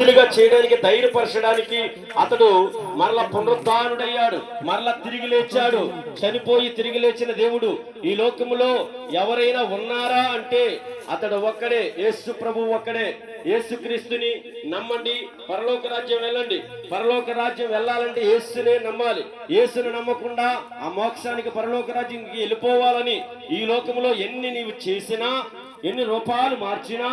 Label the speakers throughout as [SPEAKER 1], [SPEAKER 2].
[SPEAKER 1] గా చేయడానికి ధైర్యపరచడానికి అతడు మరల పునరుద్ధానుడయ్యాడు. మరల తిరిగి లేచాడు. చనిపోయి తిరిగి లేచిన దేవుడు ఈ లోకములో ఎవరైనా ఉన్నారా అంటే అతడు ఒక్కడే యేసు ప్రభు ఒక్కడే. యేసుక్రీస్తుని నమ్మండి. పరలోక రాజ్యం వెళ్ళండి. పరలోక రాజ్యం వెళ్ళాలంటే యేసునే నమ్మాలి. యేసును నమ్మకుండా ఆ మోక్షానికి పరలోక రాజ్యంకి వెళ్ళిపోవాలని ఈ లోకములో ఎన్ని నీవు చేసినా ఎన్ని రూపాయలు మార్చినా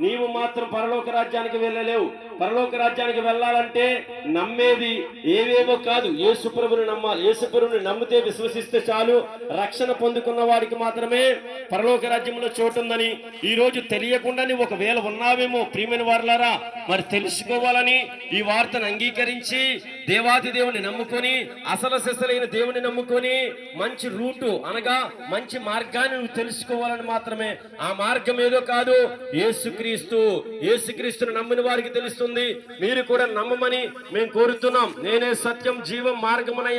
[SPEAKER 1] నీవు మాత్రం పరలోక రాజ్యానికి వెళ్ళలేవు. పరలోక రాజ్యానికి వెళ్ళాలంటే నమ్మేది ఏవేవో కాదు. ఏసుప్రభుని నమ్మాలి ఏసుప్రభుని నమ్మితే విశ్వసిస్తే చాలు. రక్షణ పొందుకున్న వాడికి మాత్రమే పరలోక రాజ్యంలో చోటు ఉందని ఈ రోజు తెలియకుండానే ఒకవేళ ఉన్నావేమో ప్రియమైన వారులారా మరి తెలుసుకోవాలని ఈ వార్తను అంగీకరించి దేవాది దేవుని నమ్ముకొని అసలు సిసలైన దేవుని నమ్ముకొని మంచి రూటు అనగా మంచి మార్గాన్ని నువ్వు తెలుసుకోవాలని మాత్రమే. ఆ మార్గం ఏదో కాదు ఏసుక్రీస్తు ఏసుక్రీస్తును నమ్మిన వారికి తెలుస్తుంది మీరు కూడా నమ్మమని మేము కోరుతున్నాం. నేనే సత్యం జీవం మార్గమునై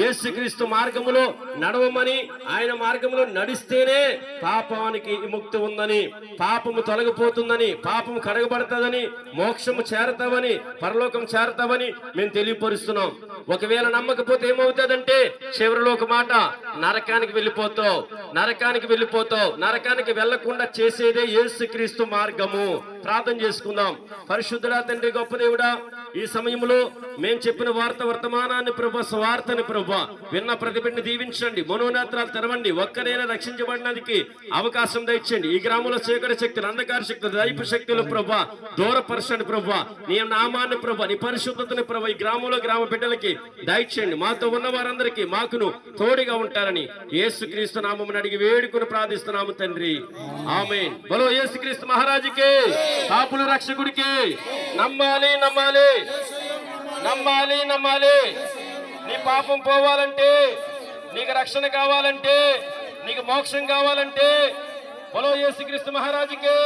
[SPEAKER 1] ఏసుక్రీస్తు మార్గములో నడవమని ఆయన మార్గంలో నడిస్తేనే పాపానికి విముక్తి ఉందని పాపము తొలగిపోతుందని పాపము కడగబడుతుందని మోక్షము చేరతావని పరలోకం చేరతామని మేము తెలియపరుస్తున్నాం. ఒకవేళ నమ్మకపోతే ఏమవుతుందంటే చివరిలో ఒక మాట నరకానికి వెళ్ళిపోతావు నరకానికి వెళ్ళిపోతావు నరకానికి వెళ్ళకుండా చేసేదే ఏసుక్రీస్తు మార్గము. ప్రార్థన చేసుకుందాం. పరిశుద్ధుడా తండ్రి గొప్ప దేవుడా ఈ సమయంలో మేము చెప్పిన వార్త వర్తమానాన్ని ప్రభు స్వార్థని ప్రభా విన్న ప్రతిబిడ్ని దీవించండి. మనోనేత్రాలు తెరవండి. ఒక్కరైనా రక్షించబడడానికి అవకాశం దయచండి ఈ గ్రామంలో చీకటి శక్తులు అంధకార శక్తులు దైపు శక్తులు ప్రభు దూరపరచండి ప్రభు. నీ నామాన్ని ప్రభు నీ పరిశుద్ధతని ప్రభా ఈ గ్రామంలో గ్రామ బిడ్డలకి దయచేయండి. మాతో ఉన్న వారందరికీ మాకును తోడిగా ఉంటారని యేసుక్రీస్తు నామం అడిగి వేడుకుని ప్రార్థిస్తున్నాము తండ్రి. ఆమె బలో యేసుక్రీస్తు మహారాజుకి కాపుల రక్షకుడికి. నమ్మాలి నమ్మాలి. నమ్మాలి నమ్మాలి. నీ పాపం పోవాలంటే నీకు రక్షణ కావాలంటే నీకు మోక్షం కావాలంటే బలో యేసుక్రీస్తు మహారాజుకి.